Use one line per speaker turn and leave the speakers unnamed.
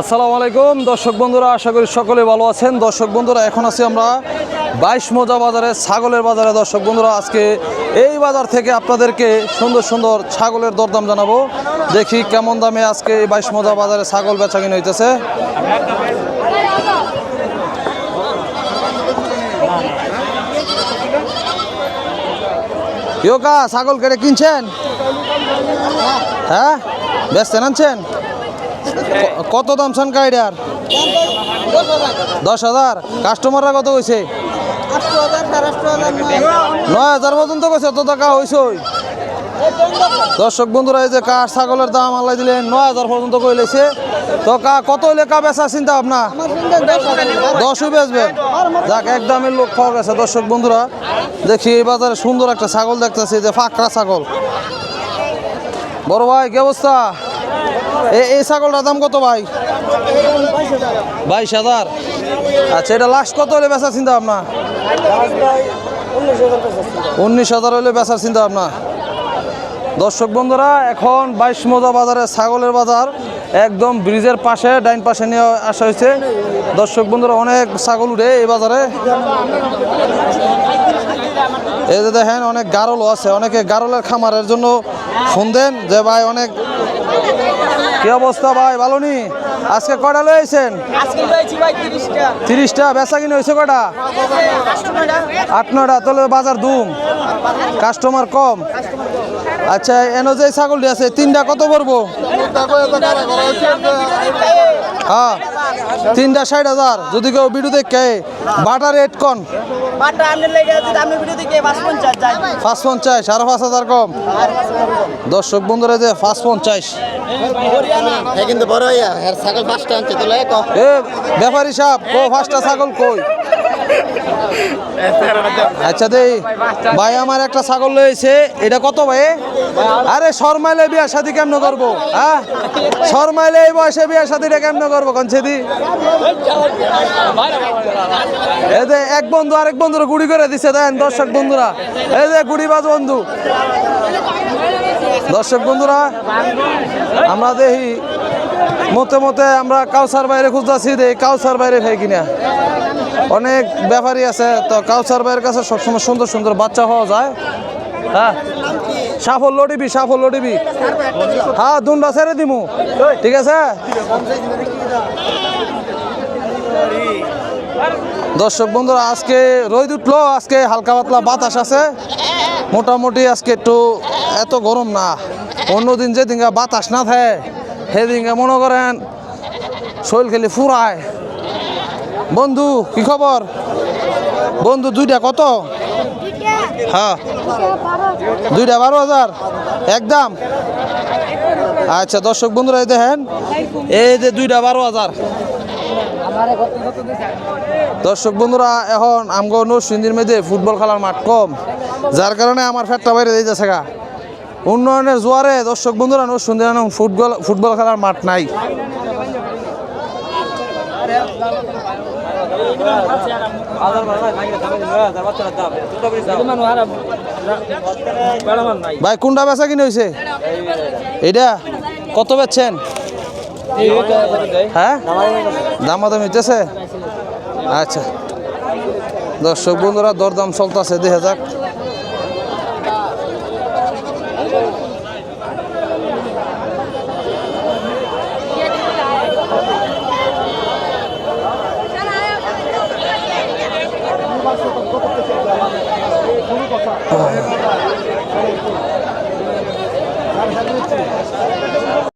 আসসালামু আলাইকুম। দর্শক বন্ধুরা, আশা করি সকলে ভালো আছেন। দর্শক বন্ধুরা, এখন আছি আমরা বাইশ মোজা বাজারে, ছাগলের বাজারে। দর্শক বন্ধুরা, আজকে এই বাজার থেকে আপনাদেরকে সুন্দর সুন্দর ছাগলের দরদাম জানাব। দেখি কেমন দামে আজকে এই বাইশ মোজা বাজারে ছাগল বেচা কিনে হইতেছে। ইয়োকা, ছাগল কেটে কিনছেন? হ্যাঁ? বেচতেন আনছেন কত দাম চান কাইডার? দশ হাজার। কাস্টমাররা কত হয়েছে নয় হাজার পর্যন্ত কইছে তো টাকা হয়েছে দর্শক বন্ধুরা, এই যে কার ছাগলের দাম আল্লাহ দিলেন নয় হাজার পর্যন্ত কই লেছে। তো কা, কত হইলে কা বেচা চিন্তা ভাবনা? দশই বেচবেন যাক, এক দামের লোক পাওয়া গেছে। দর্শক বন্ধুরা, দেখি এই বাজারে সুন্দর একটা ছাগল দেখতেছি যে ফাঁকড়া ছাগল। বড় ভাই, কি অবস্থা? এই ছাগলটার দাম কত ভাই? বাইশ হাজার। আচ্ছা এটা লাস্ট কত হলে বেচার চিন্তা ভাবনা? উনিশ হাজার হলে বেচার চিন্তা ভাবনা। দর্শক বন্ধুরা এখন বাইশ মজা বাজারে ছাগলের বাজার একদম ব্রিজের পাশে ডাইন পাশে নিয়ে আসা হয়েছে। দর্শক বন্ধুরা অনেক ছাগল উঠে এই বাজারে। এই যে দেখেন অনেক গারলও আছে। অনেকে গারলের খামারের জন্য ফোন দেন যে ভাই অনেক কি অবস্থা ভাই? ভালো নি? আজকে কটা লয়েছেন
আজকে লয়েছি ভাই তিরিশটা।
বেচা কিনে হয়েছে কয়টা আট নয়টা। তাহলে বাজার দুম। কাস্টমার কম। আচ্ছা এনো যে ছাগলটি আছে তিনটা কত পড়ব? হ্যাঁ তিনটা ষাট হাজার। যদি কেউ বিডু দেখে বাটার রেট কন।
বাটা আমনের লেগে ভিডিও
সাড়ে কম। দর্শক বন্ধুরা যে পাঁচ পঞ্চাশ।
এ কিন্তু বড় হইয়া ছাগল পাঁচটা আনছে তো লয় কম
এ ব্যাপারী সাহেব কো পাঁচটা ছাগল কই? আচ্ছা দেই, ভাই আমার একটা ছাগল রয়েছে। এটা কত ভাই? আরে শর্মাইলে বিয়ার শাদি কেমন করব? হ্যাঁ? শর্মাইলে এই বয়সে বিয়া শাদিটা কেমন করব, কনছে দি? এই যে এক বন্ধু আরেক বন্ধুর গুড়ি করে দিছে, দেন দর্শক বন্ধুরা। এই যে গুড়িবাজ বন্ধু। দর্শক বন্ধুরা, আমরা দেখি মতে মতে আমরা কাউসার বাইরে খুঁজতেছি যে কাউসার বাইরে খাই কিনা। অনেক ব্যাপারী আছে, তো কাউসার বাইরের কাছে সবসময় সুন্দর সুন্দর বাচ্চা হওয়া যায়। হ্যাঁ সাফল্য দিবি সাফল্য দিবি। হ্যাঁ দুনটা ছেড়ে দিমু। ঠিক আছে? দর্শক বন্ধুরা, আজকে রোদ উঠল, আজকে হালকা পাতলা বাতাস আছে। মোটামুটি আজকে একটু এত গরম না। অন্যদিন যেদিনকে বাতাস না থাকে সেদিনকে মনে করেন শরীর খেলে ফুরায়। বন্ধু, কি খবর? বন্ধু, দুইটা কত? হ্যাঁ। দুইটা বারো হাজার। একদম। আচ্ছা দর্শক বন্ধুরা, এই দেখেন, এই যে দুইটা বারো হাজার। দর্শক বন্ধুরা, এখন আমগো নরসিংদীর মেয়েদের ফুটবল খেলার মাঠ কম। যার কারণে আমার ফ্যাটটা বাইরে দিয়ে যাচ্ছে গা। উন্নয়নের জোয়ারে, দর্শক বন্ধুরা এখন ফুটবল ফুটবল খেলার মাঠ নাই। ভাই, কোনটা বেচা কিনে হয়েছে এইটা? কত বেচছেন? হ্যাঁ? দামাদাম হইতেছে? আচ্ছা। দর্শক বন্ধুরা, দরদাম চলতেছে দুই কথা।